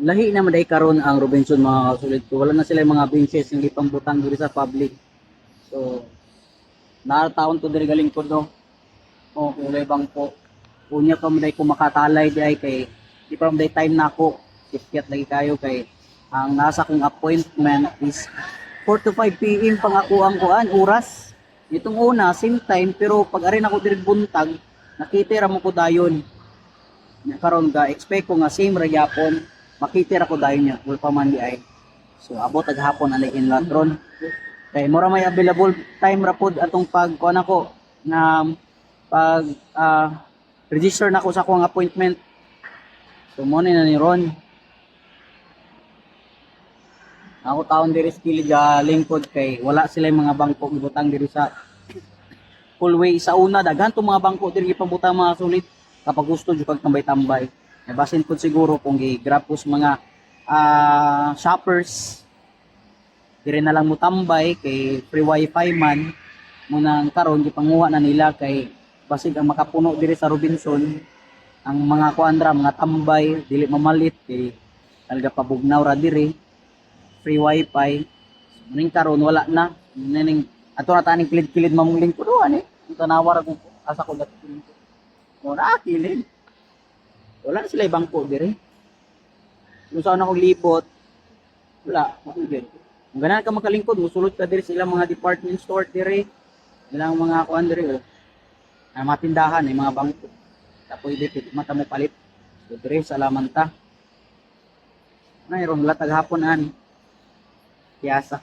lahi na maday karon ang Robinson mga kasulit ko. Wala na sila mga benches yung ipang butang diri sa public. So, narataon to diri galing ko no. O kulay bang po. Unya pa maday ko makatalay di ay kay di pa maday time na ako. Kitkit lagi kayo kay ang nasa kong appointment is 4 to 5 PM pang ako ang kuan oras. Itong una same time pero pag arin ako diri buntag nakitira mo ko dayon. Karon ga expect ko nga same ra gyapon makitira ko dayon niya pa man di ay. So abot ag hapon in latron. Kay mura may available time ra pod atong pag kuan ako na pag ah, register na ko sa akong appointment. So mo na ni Ron. Ako taon diri sa kilid lingkod kay wala sila mga bangko gibutang diri sa fullway sa una daghan tong mga bangko diri gipabutang mga sulit kapag gusto jud kag tambay-tambay. Eh, basin po siguro kung gi-grab po sa mga ah, shoppers dire na lang mo tambay kay free wifi man munang karon gipanguha na nila kay basig ang makapuno diri sa Robinson. Ang mga kuandra mga tambay dili mamalit kay talaga pabugnaw ra diri free wifi. Ning karon wala na. Ning ato na taning kilid-kilid mamong lingkod ani ang tanawar ko asa ko dati. Mo na kilid wala sila ibang po dire kung saan ako libot wala. Makigil kung ganahan ka makalingkod musulod ka dire sa ilang mga department store dire ilang mga kuan dire oh. Ang mga ay mga bangko. Tapos pwede mata mo palit. So dire sa lamanta mayroon latag hapon an. Piyasa.